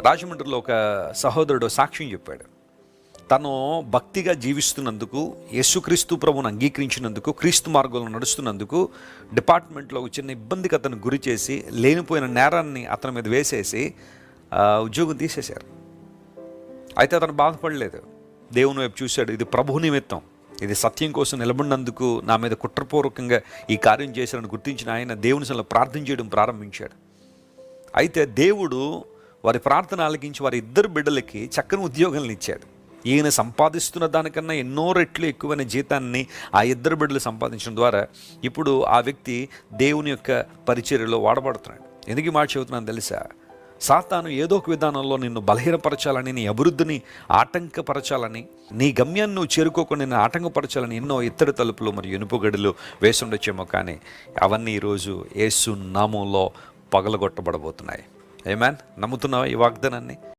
రాజమండ్రిలో ఒక సహోదరుడు సాక్ష్యం చెప్పాడు. తను భక్తిగా జీవిస్తున్నందుకు యేసుక్రీస్తు ప్రభువును అంగీకరించినందుకు క్రీస్తు మార్గంలో నడుస్తున్నందుకు డిపార్ట్మెంట్లో ఒక చిన్న ఇబ్బందికి అతను గురి చేసి లేనిపోయిన నేరాన్ని అతని మీద వేసేసి ఉద్యోగం తీసేశారు. అయితే అతను బాధపడలేదు. దేవుని వైపు చూశాడు ఇది ప్రభు నిమిత్తం. ఇది సత్యం కోసం నిలబడినందుకు నా మీద కుట్రపూర్వకంగా ఈ కార్యం చేశారని గుర్తించిన ఆయన దేవుని ప్రార్థన చేయడం ప్రారంభించాడు. అయితే దేవుడు వారి ప్రార్థన ఆలకించి వారి ఇద్దరు బిడ్డలకి చక్కని ఉద్యోగాలను ఇచ్చాడు. ఈయన సంపాదిస్తున్న దానికన్నా ఎన్నో రెట్లు ఎక్కువైన జీతాన్ని ఆ ఇద్దరు బిడ్డలు సంపాదించడం ద్వారా ఇప్పుడు ఆ వ్యక్తి దేవుని యొక్క పరిచర్యలో వాడబడుతున్నాడు. ఎందుకు మాట చెబుతున్నాను తెలుసా? సాతాను ఏదో ఒక విధానంలో నిన్ను బలహీనపరచాలని నీ అభివృద్ధిని ఆటంకపరచాలని నీ గమ్యాన్ని నువ్వు చేరుకోకుండా నిన్ను ఆటంకపరచాలని ఎన్నో ఇత్తడి తలుపులు మరియు ఇనుపు గడులు వేసుండొచ్చేమో కానీ అవన్నీ ఈరోజు ఏసు నామంలో పగలగొట్టబడబోతున్నాయి. ఏమాన్ నమ్ముతున్నావా ఈ వాగ్దానాన్ని?